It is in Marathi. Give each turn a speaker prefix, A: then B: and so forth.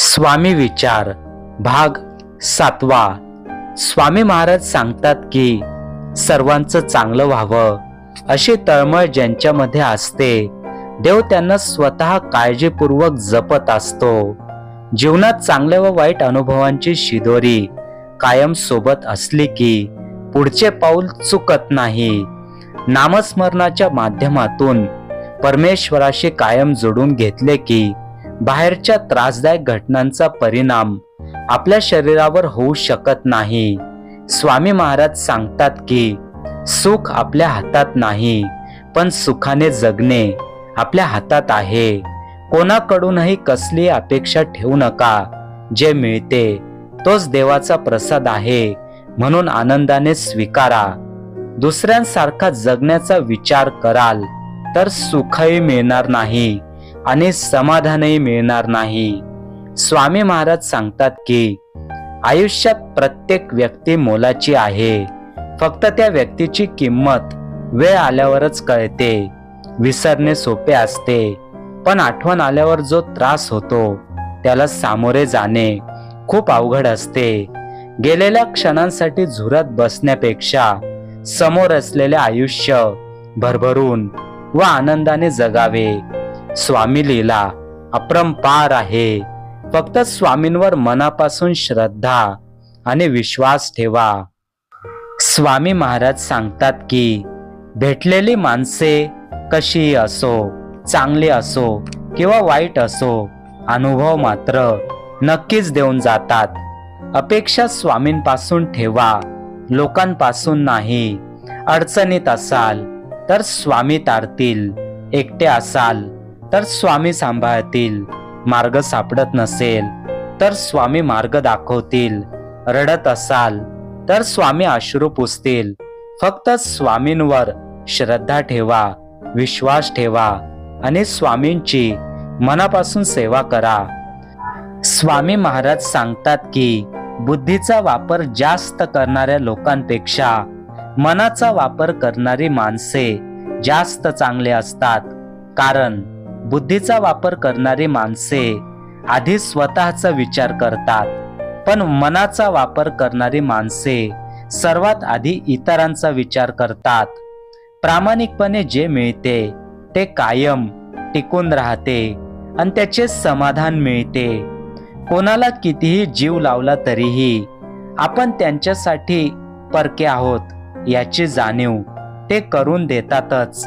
A: स्वामी विचार भाग सातवा. स्वामी महाराज सांगतात की सर्वांचं चांगलं व्हावं अशी तळमळ ज्यांच्यामध्ये असते देव त्यांना स्वतः काळजीपूर्वक जपत असतो. जीवनात चांगल्या व वाईट अनुभवांची शिदोरी कायम सोबत असली की पुढचे पाऊल चुकत नाही. नामस्मरणाच्या माध्यमातून परमेश्वराशी कायम जोडून घेतले की बाहेरच्या त्रासदायक घटनांचा परिणाम आपल्या शरीरावर होऊ शकत नाही. स्वामी महाराज सांगतात की सुख आपल्या हातात नाही पण सुखाने जगणे आपल्या हातात आहे. कोणाकडूनही कसली अपेक्षा ठेवू नका. जे मिळते तोच देवाचा प्रसाद आहे म्हणून आनंदाने स्वीकारा. दुसऱ्यांसारखा जगण्याचा विचार कराल तर सुखही मिळणार नाही. आणि समाधानही मिळणार नाही. स्वामी महाराज सांगतात की आयुष्यात प्रत्येक व्यक्ती मोलाची आहे. फक्त त्या व्यक्तीची किंमत वेळ आल्यावरच कळते. विसरणे सोपे असते. पण आठवण आल्यावर जो त्रास होतो त्याला सामोरे जाणे खूप अवघड असते. गेलेल्या क्षणांसाठी झुरत बसण्यापेक्षा समोर असलेले आयुष्य भरभरून व आनंदाने जगावे. स्वामी लीला अपरंपार आहे. फक्त स्वामींवर मनापासून श्रद्धा आणि विश्वास ठेवा. स्वामी महाराज सांगतात की भेटलेली माणसे कशी असो चांगली असो किंवा वाईट असो अनुभव मात्र नक्कीच देऊन जातात. अपेक्षा स्वामींपासून ठेवा लोकांपासून नाही. अडचणीत असाल तर स्वामी तारतील एकटे असाल तर स्वामी सांभाळतील. मार्ग सापडत नसेल तर स्वामी मार्ग दाखवतील. रडत असाल तर स्वामी अश्रू पुसतील. फक्त स्वामींवर श्रद्धा ठेवा विश्वास ठेवा आणि स्वामींची मनापासून सेवा करा. स्वामी महाराज सांगतात की बुद्धीचा वापर जास्त करणाऱ्या लोकांपेक्षा मनाचा वापर करणारी माणसे जास्त चांगले असतात. कारण बुद्धीचा वापर करणारी माणसे आधी स्वतःचा विचार करतात पण मनाचा वापर करणारी माणसे सर्वात आधी इतरांचा विचार करतात. प्रामाणिकपणे जे मिळते ते कायम टिकून राहते आणि त्याचे समाधान मिळते. कोणाला कितीही जीव लावला तरीही आपण त्यांच्यासाठी परके आहोत याची जाणीव ते करून देतातच.